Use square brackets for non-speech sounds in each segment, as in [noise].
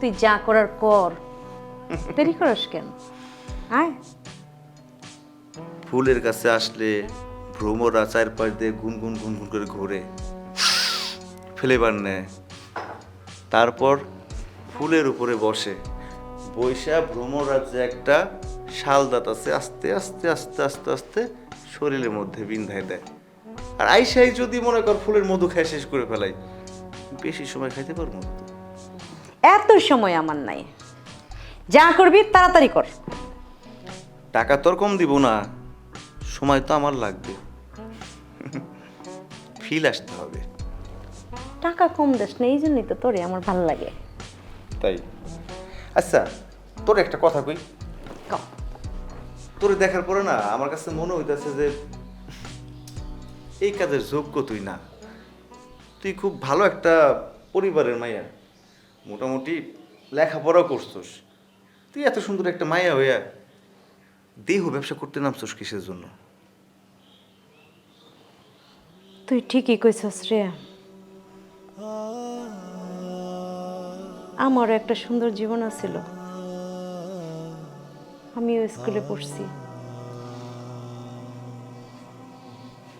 তুই যা করার কর। দেরি করস কেন? আয়। ফুলের কাছে আসলে ভ্রমরা চারপাশ দিয়ে গুনগুন গুনগুন করে ঘোরে। ফ্লেভার নেয়। তারপর ফুলের উপরে বসে। বৈশা ভ্রমরাজ্যে একটা শাল দাঁত আছে, আস্তে আস্তে আস্তে আস্তে আস্তে শরীরের মধ্যে বিন্ধায় দেয়। আর আইসাই যদি মনে কর ফুলের মধু খায় শেষ করে ফেলাই বেশি সময় খাইতে পারব না। এত সময় আমার নাই। যা করবি তাড়াতাড়ি কর। টাকা তোর কম দিব না সময় তো আমার লাগবে। ফিল আসতে হবে। টাকা কম দেশ না এই জন্যই তো তোরে আমার ভালো লাগে। তাই? আচ্ছা তোর একটা কথা কই। তোরে দেখার পরে না আমার কাছে মনে হইতাছে যে এই কাজের যোগ্য তুই না। তুই খুব ভালো একটা পরিবারের মাইয়া। মোটামুটি লেখাপড়াও করছস। তুই এত সুন্দর একটা মায়া হইয়া দেহ ব্যবসা করতে নামছস কিসের জন্য? তুই ঠিকই কইছস রে। আমারও একটা সুন্দর জীবন আছিল। আমিও স্কুলে পড়ছি।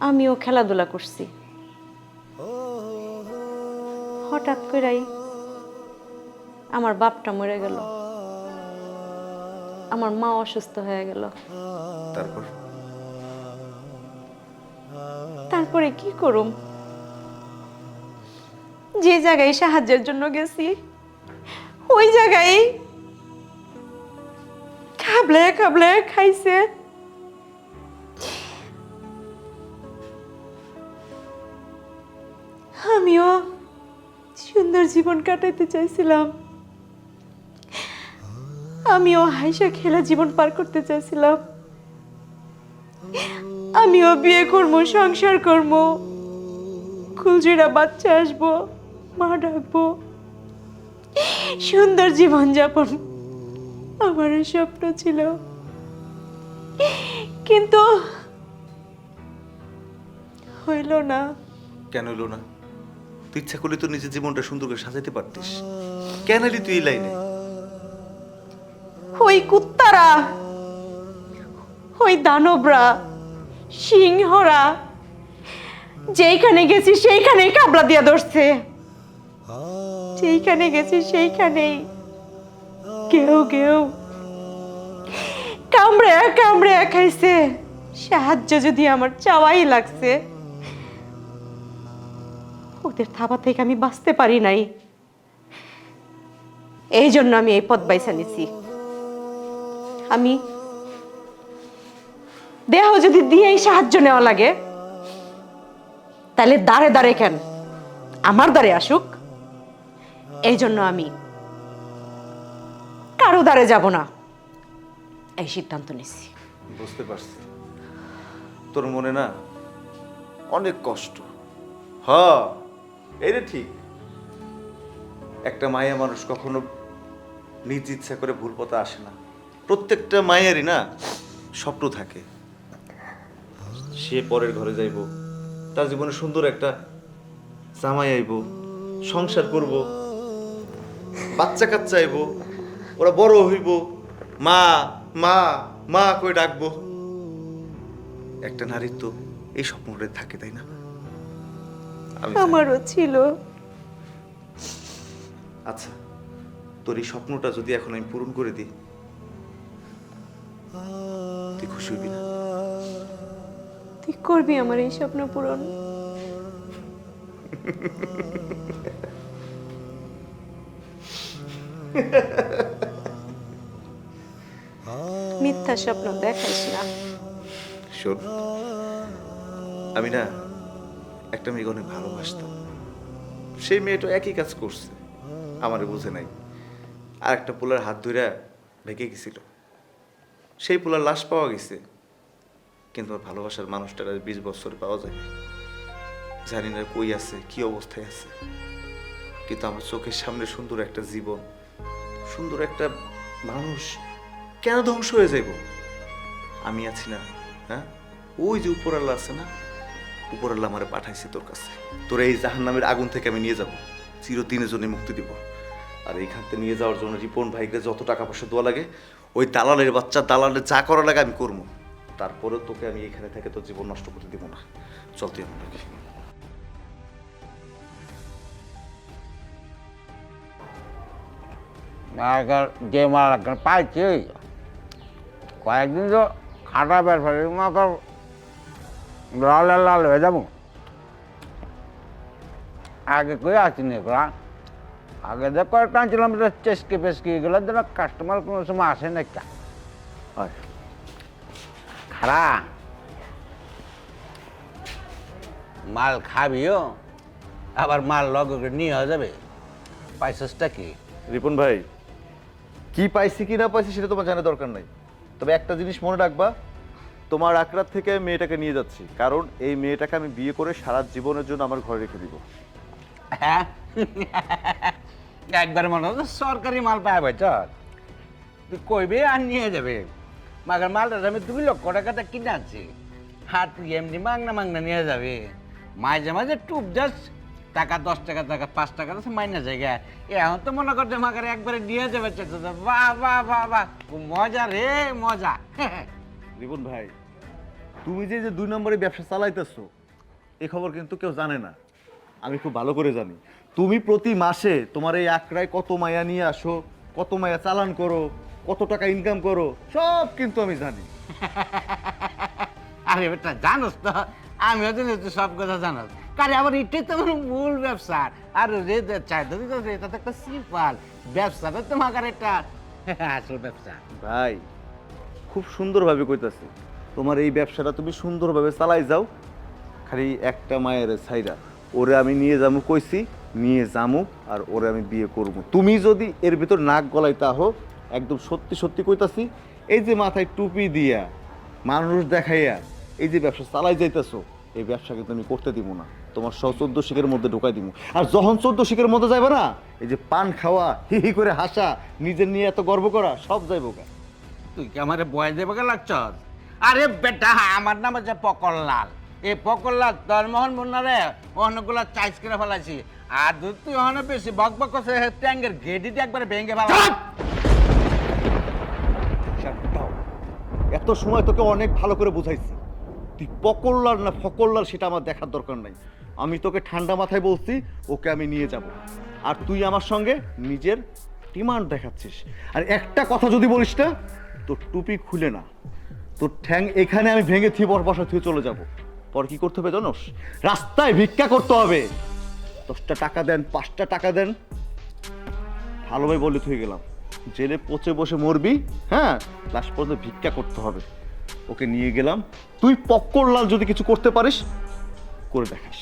আমিও খেলাধুলা করছি। হঠাৎ করেই আমার বাপটা মরে গেল। আমার মা অসুস্থ হয়ে গেল। তারপর? তারপরে কি করুম? যে জায়গায় সাহায্যের জন্য গেছি ওই জায়গায় খাবলে খাবলে খাইছে। আমিও সুন্দর জীবন কাটাইতে চাইছিলাম। আমিও হাইসা খেলা জীবন পার করতে চাইছিলাম। আমিও বিয়ে করব, সংসার করব। খুলজিরা বাচ্চা আসব, মা ডাকবো। সুন্দর জীবন যাপন আমার স্বপ্ন ছিল। কিন্তু হইল না। কেন হইল না? তুই ইচ্ছা করলে তো নিজের জীবনটা সুন্দর করে সাজাতে পারতিস। কেন এলি তুই এই লাইনে? ওই কুত্তারা, ওই দানবরা, সিংহরা, যেইখানে গেছি সেইখানেই কাবলা দিয়া ধরছে। যেইখানে গেছি সেইখানেই কেউ কেউ কামড়ে কামড়ে খাইছে। সাহায্য যদি আমার চাওয়াই লাগছে, ওদের থাবা থেকে আমি বাঁচতে পারি নাই। এই জন্য আমি এই পথ বাইছা নিছি। আমি দেহ যদি দিয়েই সাহায্য নেওয়া লাগে, তাহলে দাঁড়ে দাঁড়ে কেন? আমার দ্বারে আসুক। এই জন্য আমি কারও দ্বারে যাব না। এই সিদ্ধান্ত নিছি বুঝতে পারছি। তোর মনে না অনেক কষ্ট। হ এটা ঠিক। একটা মায়া মানুষ কখনো নিজ ইচ্ছা করে ভুল পথে আসে না। প্রত্যেকটা মায়েরই না স্বপ্ন থাকে। সে পরের ঘরে যাইব তার জীবনে সুন্দর একটা জামাই আইব সংসার করব বাচ্চা কাচ্চা আইব ওরা বড় হইব মা মা মা কই ডাকবো। একটা নারীর তো এই স্বপ্নটা থাকে তাই না। আমারও ছিল। আচ্ছা তোর এই স্বপ্নটা যদি এখন আমি পূরণ করে দিই তুই খুশি হবি না? তুই করবি আমার এই স্বপ্ন পূরণ? মিথ্যা স্বপ্ন দেখাইস না। শোন আমি না একটা মেয়েকে অনেক ভালোবাসতাম। সেই মেয়েটা একই কাজ করছে আমার বুঝে নাই। আর একটা পোলার হাত ধরে ভেঙে গেছিল। সেই পোলার লাশ পাওয়া গেছে। কিন্তু ভালোবাসার মানুষটার আর বিশ বছর পাওয়া যায় জানি না কই আছে, কি অবস্থায় আছে। কিন্তু আমার চোখের সামনে সুন্দর একটা জীবন, সুন্দর একটা মানুষ কেন ধ্বংস হয়ে যাইব? আমি আছি না হ্যাঁ? ওই যে উপরাল্লা আছে না? উপরাল্লা আমার পাঠাইছে তোর কাছে। তোর এই জাহান নামের আগুন থেকে আমি নিয়ে যাব। চিরদিনের জন্য মুক্তি দিব। আর এইখান থেকে নিয়ে যাওয়ার জন্য রিপন ভাইকে যত টাকা পয়সা দেওয়া লাগে ওই দালালের বাচ্চা, দালালের যা করা লাগে আমি করব। তারপরেও তোকে আমি এখানে থেকে তো জীবন নষ্ট করতে দিব না। চল তুই আমার। আগের যে এখন পাইছি, কয়েকদিন তো খাটা বের ফেলে লাল লাল হয়ে যাব। আগে কই আসিনি এগুলা আগে যে কয়েকটা আনছিলাম চেসকে পেসকে এগুলো যেন কাস্টমার কোনো সময় আসে না একটা খারা। মাল খাবিও আবার মাল লগ করে নিয়ে হয়ে যাবে। পাইসেসটা কি? রিপন ভাই কি পাইছি কি না পাইছি সেটা তোমার জানার দরকার নাই। তবে একটা জিনিস মনে রাখবা তোমার আকরাত থেকে আমি মেয়েটাকে নিয়ে যাচ্ছি। কারণ এই মেয়েটাকে আমি বিয়ে করে সারা জীবনের জন্য আমার ঘরে রেখে দিব। হ্যাঁ? একবার মনে হচ্ছে সরকারি মাল পায় ভাই চল তুই কইবে আর নিয়ে যাবে। মাগার মালটা আমি দুই লক্ষ টাকাটা কিনে আনছি। হাত এমনি মাংনা মাংনা নিয়ে যাবে। মাঝে মাঝে টুপ যাস, টাকা দশ টাকা টাকা পাঁচ টাকা তো মাইনা জায়গা এখন তো মনে করছে মাগার একবারে নিয়ে যাবে, চাচা বাহ বাহ বাহ মজা রে, মজা। [laughs] রিপন ভাই, তুমি যে যে দুই নম্বরে ব্যবসা চালাইতেছো, এ খবর কিন্তু কেউ জানে না। আমি খুব ভালো করে জানি। তুমি প্রতি মাসে তোমার এই আকড়ায় কত মায়া নিয়ে আসো কত মায়া চালান করো কত টাকা ইনকাম করো সব কিন্তু আমি জানি। আরে বেটা জানোস তো? আমিও জানি তুই সব কথা জানোস। কারে আবার এটাই তো আমার মূল ব্যবসা। আর রে ধরি তো এটা তো একটা সিম্পল। ব্যবসাটা তো মাকার একটা আসল ব্যবসা। ভাই খুব সুন্দরভাবে কইতাছি। তোমার এই ব্যবসাটা তুমি সুন্দরভাবে চালাই যাও খালি একটা মায়ের ছাইরা। ওরে আমি নিয়ে যাব কইছি, নিয়ে যামু আর ওরে আমি বিয়ে করব। তুমি যদি এর ভিতর নাক গলায় তাহো একদম সত্যি সত্যি কইতাছি, এই যে মাথায় টুপি দিয়া মানুষ দেখাইয়া এই যে ব্যবসা চালাই যাইতেছো, এই ব্যবসা কিন্তু আমি করতে দিব না। তোমার সহ চোদ্দ শিখের মধ্যে ঢুকাই দিব আর যখন চোদ্দ শিখের মধ্যে যাবে না, এই যে পান খাওয়া, হি হি করে হাসা, নিজের নিয়ে এত গর্ব করা, সব যাইব তুই কি আমার বয় দেবে লাগছ আরে বেটা, আমার নাম হচ্ছে পকরলাল এই পকরলাল দরমোহন মুন্নারে অনেকগুলো চাইজ করে ফেলাছি আর যদি তুই ওখানে বেশি বক বক করছে ট্যাঙ্গের গেডিতে একবারে ভেঙে ফেলা. এত সময় তোকে অনেক ভালো করে বুঝাইছি। তুই পকল্লার না ফকল্লার সেটা আমার দেখার দরকার নাই। আমি তোকে ঠান্ডা মাথায় বলছি, ওকে আমি নিয়ে যাব। আর তুই আমার সঙ্গে নিজের ডিমান্ড দেখাচ্ছিস। আর একটা কথা যদি বলিস না, তোর টুপি খুলে না। তোর ঠ্যাং এখানে আমি ভেঙে থিয়ে বস বসা থুয়ে চলে যাব। পর কি করতে হবে জানোস রাস্তায় ভিক্ষা করতে হবে। দশটা টাকা দেন পাঁচটা টাকা দেন। ভালোভাবে বলে থুয়ে গেলাম। জেলে পচে বসে মরবি হ্যাঁ? লাস্ট পর্যন্ত ভিক্ষা করতে হবে। ওকে নিয়ে গেলাম। তুই পক্কর লাল যদি কিছু করতে পারিস করে দেখাস।